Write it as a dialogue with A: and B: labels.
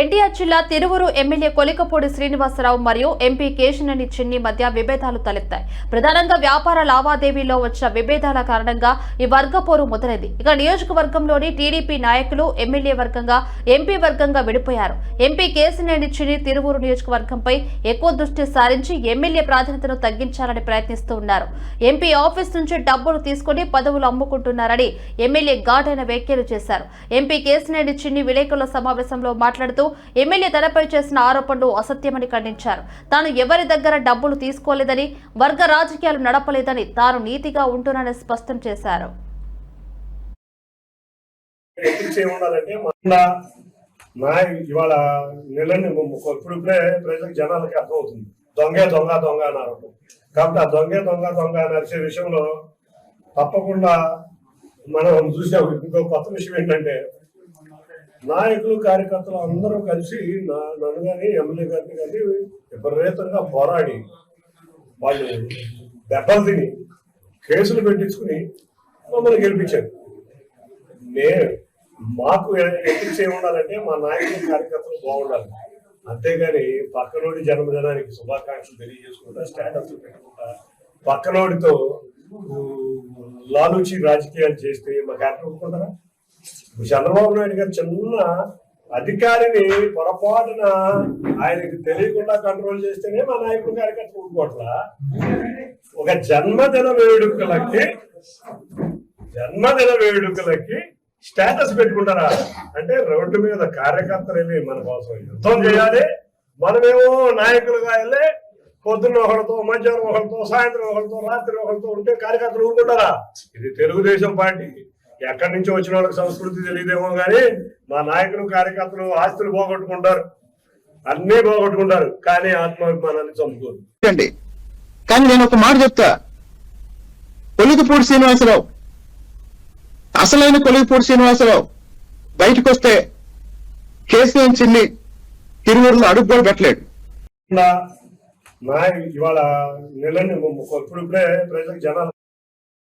A: ఎన్టీఆర్ జిల్లా తిరువురు ఎమ్మెల్యే కొలికపూడి శ్రీనివాసరావు మరియు ఎంపీ కేశినేని చిన్ని మధ్య విభేదాలు తలెత్తాయి. ప్రధానంగా వ్యాపార లావాదేవీలో వచ్చిన విభేదాల కారణంగా ఈ వర్గ పోరు మొదలైంది. ఇక నియోజకవర్గంలోని టీడీపీ నాయకులు ఎమ్మెల్యే వర్గంగా ఎంపీ వర్గంగా విడిపోయారు. ఎంపీ కేశినేని చిన్ని తిరువురు నియోజకవర్గంపై ఎక్కువ దృష్టి సారించి ఎమ్మెల్యే ప్రాధాన్యతను తగ్గించాలని ప్రయత్నిస్తూ ఉన్నారు. ఎంపీ ఆఫీస్ నుంచి డబ్బులు తీసుకుని పదవులు అమ్ముకుంటున్నారని ఎమ్మెల్యే ఘాటైన వ్యాఖ్యలు చేశారు. ఎంపీ కేశినేని చిన్ని విలేకరుల సమావేశంలో మాట్లాడుతూ చేస్తూ ఎమ్మెల్యే తనపై చేసిన ఆరోపణలు అసత్యమని ఖండించారు. తాను ఎవరి దగ్గర డబ్బులు తీసుకోలేదని వర్గ రాజకీయాలు నడపలేదని తాను నీతిగా ఉంటున్నానని స్పష్టం చేశారు.
B: ఎథిక్స్ ఏముండాలంటే మన నా ఇవాళ నెలని ఇప్పుడిప్పుడే ప్రజలకు జనాలకి అర్థమవుతుంది. దొంగే దొంగ దొంగ అన్నారు కాబట్టి ఆ దొంగే దొంగ దొంగ అని విషయంలో తప్పకుండా మనం చూసాం. ఇంకో కొత్త విషయం ఏంటంటే నాయకులు కార్యకర్తలు అందరూ కలిసి నా- నన్ను కానీ ఎమ్మెల్యే గారిని కానీ విపరీతంగా పోరాడి వాళ్ళు దెబ్బలు తిని కేసులు పెట్టించుకుని మమ్మల్ని గెలిపించారు. నే మాకు ఎథిక్స్ ఏముండాలంటే మా నాయకులు కార్యకర్తలు బాగుండాలి. అంతేగాని పక్కనోడి జన్మదినానికి శుభాకాంక్షలు తెలియజేసుకుంటా స్టేటస్ పెట్టుకుంటా పక్కనోడితో లాలూచి రాజకీయాలు చేస్తే మా కార్యక్రమం ఒప్పుకుంటారా? చంద్రబాబు నాయుడు గారు చిన్న అధికారిని పొరపాటున ఆయనకి తెలియకుండా కంట్రోల్ చేస్తేనే మా నాయకులు కార్యకర్తలు ఊరుకోవట్లా? ఒక జన్మదిన వేడుకలకి జన్మదిన వేడుకలకి స్టేటస్ పెట్టుకుంటారా? అంటే రోడ్డు మీద కార్యకర్తలు వెళ్ళి మన కోసం యుద్ధం చేయాలి. మనమేమో నాయకులుగా వెళ్ళి పొద్దున్న ఒకరితో మధ్యాహ్నం ఒకరితో సాయంత్రం ఒకరితో రాత్రి ఒకరితో ఉంటే కార్యకర్తలు ఊరుకుంటారా? ఇది తెలుగుదేశం పార్టీ. ఎక్కడి నుంచి వచ్చిన వాళ్ళకి సంస్కృతి తెలియదేమో కానీ మా నాయకులు కార్యకర్తలు ఆస్తులు పోగొట్టుకుంటారు. అన్నీ పోగొట్టుకుంటారు. కానీ ఆత్మాభిమానాన్ని చంపుకోరు.
C: కానీ నేను ఒక మాట చెప్తా. కొలిగిపూడి శ్రీనివాసరావు అసలైన కొలిగిపూడి శ్రీనివాసరావు బయటకు వస్తే కేసీఎం చిన్ని తిరువురులో అడుగు కూడా పెట్టలేడు
B: ఇవాళ నెలని ఇప్పుడిప్పుడే ప్రజలకు జనాలు